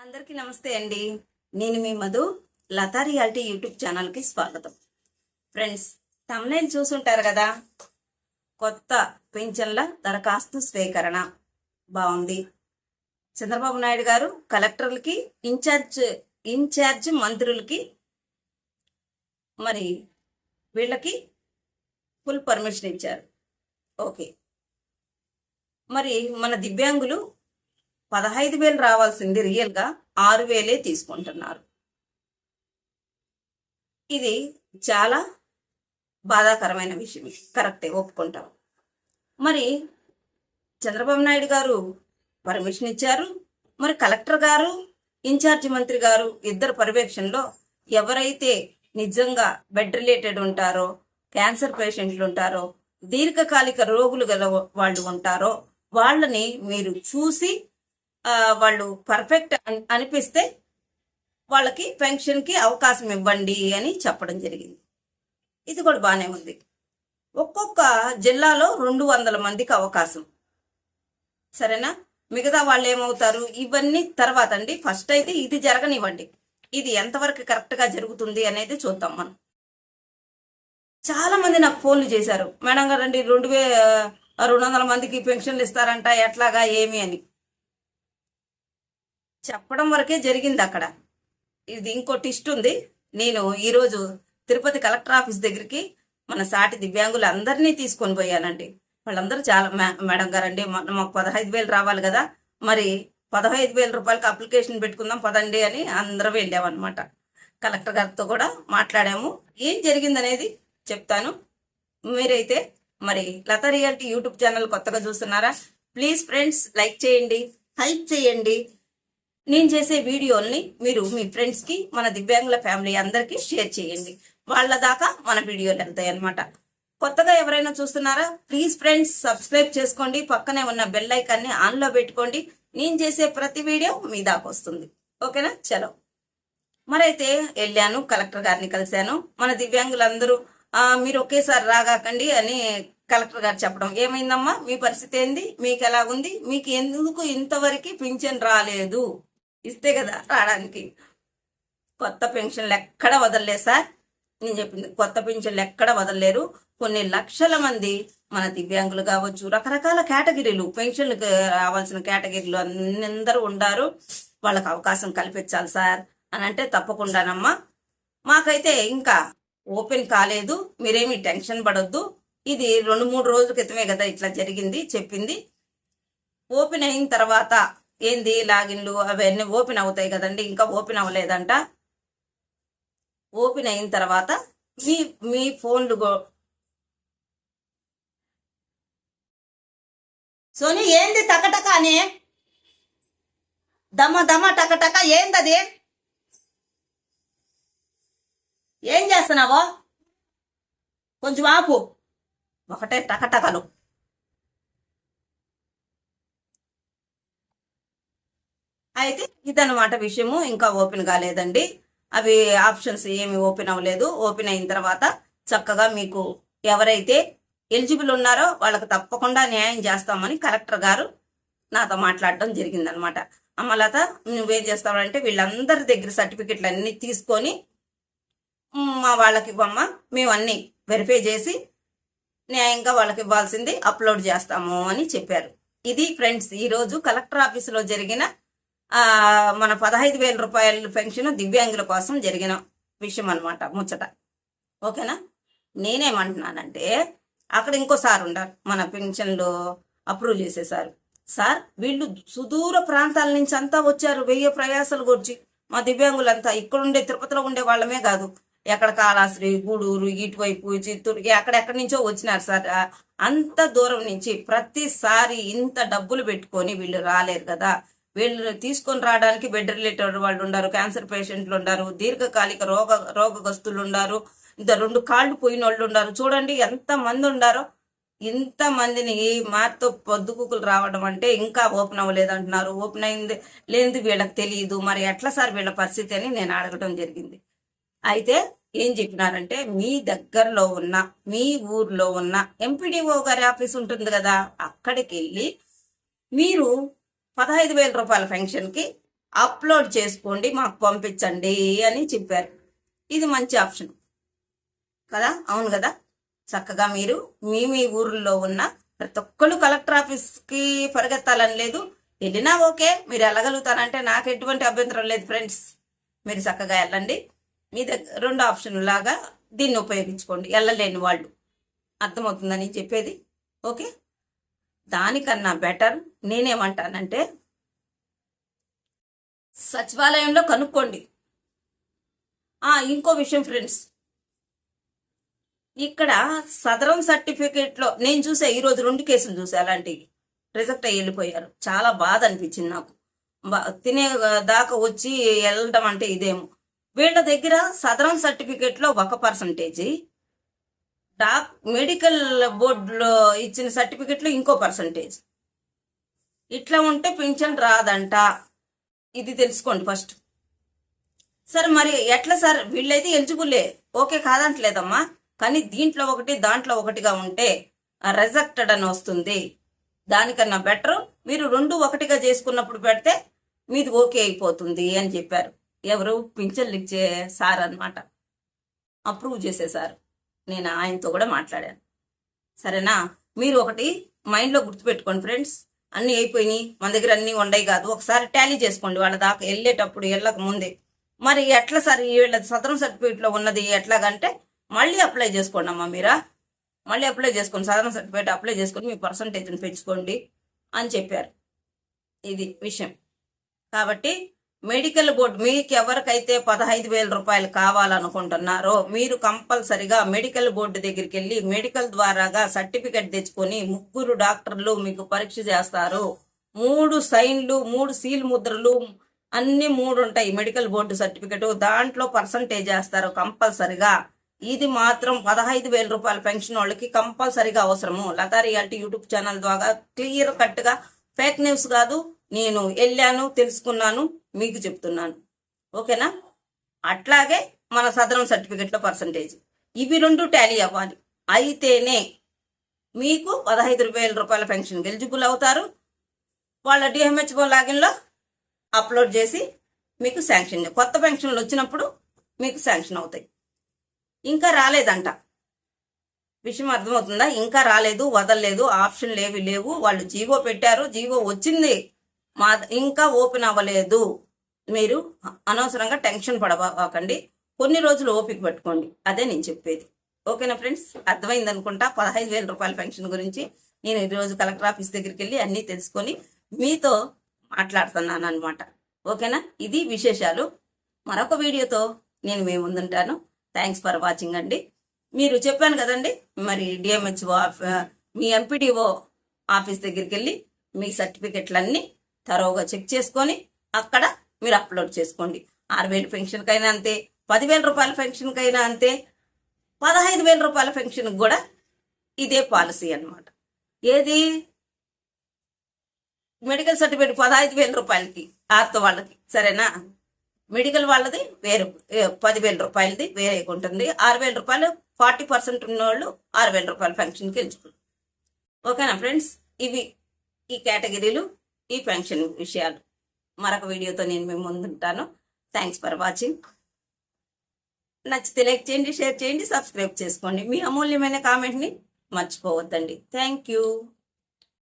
అందరికీ నమస్తే అండి. నేను మీ మధు. లతా రియాలిటీ యూట్యూబ్ ఛానల్కి స్వాగతం. ఫ్రెండ్స్ తమ్నైల్ చూసుంటారు కదా? కొత్త పెన్షన్ల దరఖాస్తు స్వీకరణ. బాగుంది. చంద్రబాబు నాయుడు గారు కలెక్టర్లకి ఇన్ఛార్జ్ ఇన్ఛార్జ్ మంత్రులకి మరి వీళ్ళకి ఫుల్ పర్మిషన్ ఇచ్చారు. ఓకే. మరి మన దివ్యాంగులు పదహైదు వేలు రావాల్సింది రియల్గా ఆరు వేలే తీసుకుంటున్నారు. ఇది చాలా బాధాకరమైన విషయం. కరెక్టే ఒప్పుకుంటాం. మరి చంద్రబాబు నాయుడు గారు పర్మిషన్ ఇచ్చారు. మరి కలెక్టర్ గారు ఇన్ఛార్జి మంత్రి గారు ఇద్దరు పర్యవేక్షణలో ఎవరైతే నిజంగా బెడ్ రిలేటెడ్ ఉంటారో క్యాన్సర్ పేషెంట్లు ఉంటారో దీర్ఘకాలిక రోగులు గల వాళ్ళు ఉంటారో వాళ్ళని మీరు చూసి వాళ్ళు పర్ఫెక్ట్ అనిపిస్తే వాళ్ళకి పెన్షన్కి అవకాశం ఇవ్వండి అని చెప్పడం జరిగింది. ఇది కూడా బాగానే ఉంది. ఒక్కొక్క జిల్లాలో రెండు వందల మందికి అవకాశం. సరేనా? మిగతా వాళ్ళు ఏమవుతారు? ఇవన్నీ తర్వాత అండి. ఫస్ట్ అయితే ఇది జరగనివ్వండి. ఇది ఎంతవరకు కరెక్ట్గా జరుగుతుంది అనేది చూద్దాం మనం. చాలా మంది నాకు ఫోన్లు చేశారు. మేడం గారండి రెండు వే రెండు వందల మందికి పెన్షన్లు ఇస్తారంట ఎట్లాగా ఏమి అని. చెప్పడం వరకే జరిగింది అక్కడ. ఇది ఇంకో టిస్ట్ ఉంది. నేను ఈరోజు తిరుపతి కలెక్టర్ ఆఫీస్ దగ్గరికి మన సాటి దివ్యాంగులు అందరినీ తీసుకొని పోయానండి. వాళ్ళందరూ చాలా మేడం గారండి మొన్న మాకు పదహైదు వేలు రావాలి కదా. మరి పదహైదు వేల రూపాయలకి అప్లికేషన్ పెట్టుకుందాం పదండి అని అందరూ వెళ్ళామన్నమాట. కలెక్టర్ గారితో కూడా మాట్లాడాము. ఏం జరిగిందనేది చెప్తాను. మీరైతే మరి లత రియాలిటీ యూట్యూబ్ ఛానల్ కొత్తగా చూస్తున్నారా? ప్లీజ్ ఫ్రెండ్స్ లైక్ చేయండి. హెల్ప్ చేయండి. నేను చేసే వీడియోల్ని మీరు మీ ఫ్రెండ్స్కి మన దివ్యాంగుల ఫ్యామిలీ అందరికీ షేర్ చేయండి. వాళ్ళ దాకా మన వీడియోలు వెళ్తాయి అనమాట కొత్తగా ఎవరైనా చూస్తున్నారా? ప్లీజ్ ఫ్రెండ్స్ సబ్స్క్రైబ్ చేసుకోండి. పక్కనే ఉన్న బెల్ ఐకాన్ని ఆన్లో పెట్టుకోండి. నేను చేసే ప్రతి వీడియో మీ దాకా వస్తుంది. ఓకేనా? చలో. మరైతే వెళ్ళాను కలెక్టర్ గారిని కలిశాను. మన దివ్యాంగులందరూ మీరు ఒకేసారి రాగాకండి అని కలెక్టర్ గారు చెప్పడం. ఏమైందమ్మా? మీ పరిస్థితి ఏంది? మీకు ఎలాగుంది మీకు ఎందుకు ఇంతవరకు పింఛన్ రాలేదు? ఇస్తే కదా రావడానికి. కొత్త పెన్షన్లు ఎక్కడ వదలలేదు సార్. నేను చెప్పింది కొత్త పెన్షన్లు ఎక్కడ వదలలేరు. కొన్ని లక్షల మంది మన దివ్యాంగులు కావచ్చు రకరకాల కేటగిరీలు పెన్షన్లకు రావాల్సిన కేటగిరీలు అందరూ ఉండారు. వాళ్ళకి అవకాశం కల్పించాలి సార్ అని అంటే తప్పకుండానమ్మా. మాకైతే ఇంకా ఓపెన్ కాలేదు. మీరేమి టెన్షన్ పడొద్దు. ఇది రెండు మూడు రోజుల క్రితమే కదా ఇట్లా జరిగింది చెప్పింది. ఓపెన్ అయిన తర్వాత ఏంది లాగిన్లు అవన్నీ ఓపెన్ అవుతాయి కదండి ఇంకా ఓపెన్ అవ్వలేదంట. ఓపెన్ అయిన తర్వాత మీ మీ ఫోన్లు గో- సోని ఏంది టకటక అని దమ దమ టకటక ఏందది? ఏం చేస్తున్నావో? కొంచెం ఆపు. ఒకటే టకటకలు. అయితే ఇదన్నమాట విషయము. ఇంకా ఓపెన్ కాలేదండి. అవి ఆప్షన్స్ ఏమి ఓపెన్ అవ్వలేదు. ఓపెన్ అయిన తర్వాత చక్కగా మీకు ఎవరైతే ఎలిజిబుల్ ఉన్నారో వాళ్ళకి తప్పకుండా న్యాయం చేస్తామని కలెక్టర్ గారు నాతో మాట్లాడడం జరిగిందనమాట అమ్మలత నువ్వేం చేస్తావంటే వీళ్ళందరి దగ్గర సర్టిఫికెట్లు అన్ని తీసుకొని మా వాళ్ళకి ఇవ్వమ్మా. మేము అన్ని వెరిఫై చేసి న్యాయంగా వాళ్ళకి ఇవ్వాల్సింది అప్లోడ్ చేస్తాము అని చెప్పారు. ఇది ఫ్రెండ్స్ ఈరోజు కలెక్టర్ ఆఫీసులో జరిగిన మన పదహైదు వేల రూపాయల పెన్షన్ దివ్యాంగుల కోసం జరిగిన విషయం అనమాట ముచ్చట. ఓకేనా? నేనేమంటున్నానంటే అక్కడ ఇంకో సార్ ఉన్నారు మన పెన్షన్లు అప్రూవ్ చేసేసారు. సార్ వీళ్ళు సుదూర ప్రాంతాల నుంచి అంతా వచ్చారు వెయ్యి ప్రయాసాలు గురించి. మా దివ్యాంగులంతా ఇక్కడ ఉండే తిరుపతిలో ఉండే వాళ్ళమే కాదు. ఎక్కడ కాళాశ్రీ గూడూరు ఇటువైపు చిత్తూరు ఎక్కడెక్కడి నుంచో వచ్చినారు సార్. అంత దూరం నుంచి ప్రతిసారి ఇంత డబ్బులు పెట్టుకొని వీళ్ళు రాలేరు కదా. వీళ్ళు తీసుకొని రావడానికి బెడ్ రిలేటెడ్ వాళ్ళు ఉన్నారు క్యాన్సర్ పేషెంట్లు ఉన్నారు దీర్ఘకాలిక రోగ రోగగ్రస్తులు ఉన్నారు ఇంత రెండు కాళ్ళు పోయిన వాళ్ళు ఉన్నారు చూడండి ఎంత మంది ఉండారో ఇంత మందిని మాతో పొద్దుకుకులు రావడం అంటే ఇంకా ఓపెన్ అవ్వలేదు అంటున్నారు. ఓపెన్ అయింది లేదు వీళ్ళకి తెలియదు. మరి ఎట్లా సార్ వీళ్ళ పరిస్థితి అని నేను అడగడం జరిగింది. అయితే ఏం చెప్పినారంటే మీ దగ్గరలో ఉన్న మీ ఊర్లో ఉన్న ఎంపీడీఓ గారి ఆఫీస్ ఉంటుంది కదా అక్కడికి వెళ్ళి మీరు పదహైదు వేల రూపాయల ఫంక్షన్కి అప్లోడ్ చేసుకోండి మాకు పంపించండి అని చెప్పారు. ఇది మంచి ఆప్షన్. కదా? అవును కదా? చక్కగా మీరు మీ మీ ఊర్లో ఉన్న ప్రతి ఒక్కళ్ళు కలెక్టర్ ఆఫీస్కి పరిగెత్తాలని లేదు. వెళ్ళినా ఓకే మీరు వెళ్ళగలుగుతారంటే నాకు ఎటువంటి అభ్యంతరం లేదు ఫ్రెండ్స్. మీరు చక్కగా వెళ్ళండి. మీ దగ్గర రెండు ఆప్షన్ లాగా దీన్ని ఉపయోగించుకోండి. వెళ్ళలేని వాళ్ళు. అర్థమవుతుందని చెప్పేది. ఓకే? దానికన్నా బెటర్ నేనేమంటానంటే సచివాలయంలో కనుక్కోండి. ఇంకో విషయం ఫ్రెండ్స్ ఇక్కడ సదరం సర్టిఫికేట్లో నేను చూసా ఈరోజు రెండు కేసులు చూసా అలాంటివి. రిజెక్ట్ అయ్యి వెళ్ళిపోయారు. చాలా బాధ అనిపించింది నాకు. బా- తినే దాకా వచ్చి వెళ్ళడం అంటే ఇదేమో. వీళ్ళ దగ్గర సదరం సర్టిఫికేట్లో ఒక పర్సంటేజీ డాక్ మెడికల్ బోర్డులో ఇచ్చిన సర్టిఫికెట్లు ఇంకో పర్సంటేజ్. ఇట్లా ఉంటే పింఛన్ రాదంట. ఇది తెలుసుకోండి ఫస్ట్. సార్ మరి ఎట్లా సార్? వీళ్ళైతే ఎలిజిబుల్లే ఓకే కాదంటలేదమ్మా. కానీ దీంట్లో ఒకటి దాంట్లో ఒకటిగా ఉంటే రిజెక్టెడ్ అని వస్తుంది. దానికన్నా బెటర్ మీరు రెండు ఒకటిగా చేసుకున్నప్పుడు పెడితే మీది ఓకే అయిపోతుంది అని చెప్పారు. ఎవరు? పింఛన్లు ఇచ్చే సార్ అన్నమాట. అప్రూవ్ చేసేసారు నేను ఆయనతో కూడా మాట్లాడాను. సరేనా? మీరు ఒకటి మైండ్లో గుర్తుపెట్టుకోండి ఫ్రెండ్స్. అన్నీ అయిపోయినాయి. మన దగ్గర అన్నీ ఉండయి కాదు. ఒకసారి టాలీ చేసుకోండి వాళ్ళ దాకా వెళ్ళేటప్పుడు వెళ్ళక ముందే. మరి ఎట్లా సార్ వీళ్ళ సదరం సర్టిఫికేట్లో ఉన్నది ఎట్లాగంటే మళ్ళీ అప్లై చేసుకోండి అమ్మా మీరా? మళ్ళీ అప్లై చేసుకోండి. సదరం సర్టిఫికేట్ అప్లై చేసుకొని మీ పర్సంటేజ్ని పెంచుకోండి అని చెప్పారు. ఇది విషయం. కాబట్టి మెడికల్ బోర్డు మీకు ఎవరికైతే పదహైదు వేల రూపాయలు కావాలనుకుంటున్నారో మీరు కంపల్సరిగా మెడికల్ బోర్డు దగ్గరికి వెళ్ళి మెడికల్ ద్వారాగా సర్టిఫికెట్ తెచ్చుకొని ముగ్గురు డాక్టర్లు మీకు పరీక్ష చేస్తారు. మూడు సైన్లు మూడు సీల్ ముద్రలు అన్ని మూడు ఉంటాయి మెడికల్ బోర్డు సర్టిఫికెట్. దాంట్లో పర్సంటేజ్ చేస్తారు కంపల్సరిగా. ఇది మాత్రం పదహైదు వేల రూపాయల పెన్షన్ వాళ్ళకి కంపల్సరిగా అవసరము. లతా రియాలిటీ యూట్యూబ్ ఛానల్ ద్వారా క్లియర్ కట్గా ఫేక్ న్యూస్ కాదు నేను వెళ్ళాను తెలుసుకున్నాను మీకు చెప్తున్నాను. ఓకేనా? అట్లాగే మన సదరం సర్టిఫికెట్లో పర్సంటేజ్. ఇవి రెండు టాలీ అవ్వాలి. అయితేనే మీకు పదహైదు రూపాయల రూపాయల పెన్షన్ ఎలిజిబుల్ అవుతారు. వాళ్ళ డిఎంహెచ్ఓ లాగిన్లో అప్లోడ్ చేసి మీకు శాంక్షన్ కొత్త పెన్షన్లు వచ్చినప్పుడు మీకు శాంక్షన్ అవుతాయి. ఇంకా రాలేదంట. విషయం అర్థమవుతుందా? ఇంకా రాలేదు వదలలేదు ఆప్షన్ లేవి లేవు. వాళ్ళు జీవో పెట్టారు జీవో వచ్చింది. మా ఇంకా ఓపెన్ అవ్వలేదు. మీరు అనవసరంగా టెన్షన్ పడబాకండి. కొన్ని రోజులు ఓపిక పెట్టుకోండి. అదే నేను చెప్పేది. ఓకేనా ఫ్రెండ్స్? అర్థమైంది అనుకుంటా. పదహైదు వేల రూపాయల పెన్షన్ గురించి నేను ఈరోజు కలెక్టర్ ఆఫీస్ దగ్గరికి వెళ్ళి అన్నీ తెలుసుకొని మీతో మాట్లాడుతున్నాను అనమాట ఓకేనా? ఇది విశేషాలు. మరొక వీడియోతో నేను మేము ముందుంటాను. థ్యాంక్స్ ఫర్ వాచింగ్ అండి. మీరు చెప్పాను కదండి మరి డిఎంహెచ్ఓ మీ ఎంపీడీఓ ఆఫీస్ దగ్గరికి వెళ్ళి మీ సర్టిఫికెట్లన్నీ తరోగా చెక్ చేసుకొని అక్కడ మీరు అప్లోడ్ చేసుకోండి. ఆరు వేలు పెన్షన్కైనా అంతే పదివేల రూపాయల పెన్షన్కైనా అంతే పదహైదు వేల రూపాయల పెన్షన్కి కూడా ఇదే పాలసీ అన్నమాట. ఏది? మెడికల్ సర్టిఫికేట్ పదహైదు వేల రూపాయలకి ఆర్తో వాళ్ళకి సరేనా? మెడికల్ వాళ్ళది వేరే పదివేల రూపాయలది వేరే ఉంటుంది. ఆరు వేల రూపాయలు ఫార్టీ పర్సెంట్ ఉన్నవాళ్ళు ఆరు వేల రూపాయల పెన్షన్కి ఎంచుకుంటారు ఓకేనా ఫ్రెండ్స్? ఇవి ఈ కేటగిరీలు. ఈ పెన్షన్ విషయాలు. మరొక వీడియోతో నేను మేము ముందుంటాను. థ్యాంక్స్ ఫర్ వాచింగ్ నచ్చితే లైక్ చేయండి షేర్ చేయండి సబ్స్క్రైబ్ చేసుకోండి. మీ అమూల్యమైన కామెంట్ని మర్చిపోవద్దండి. Thank you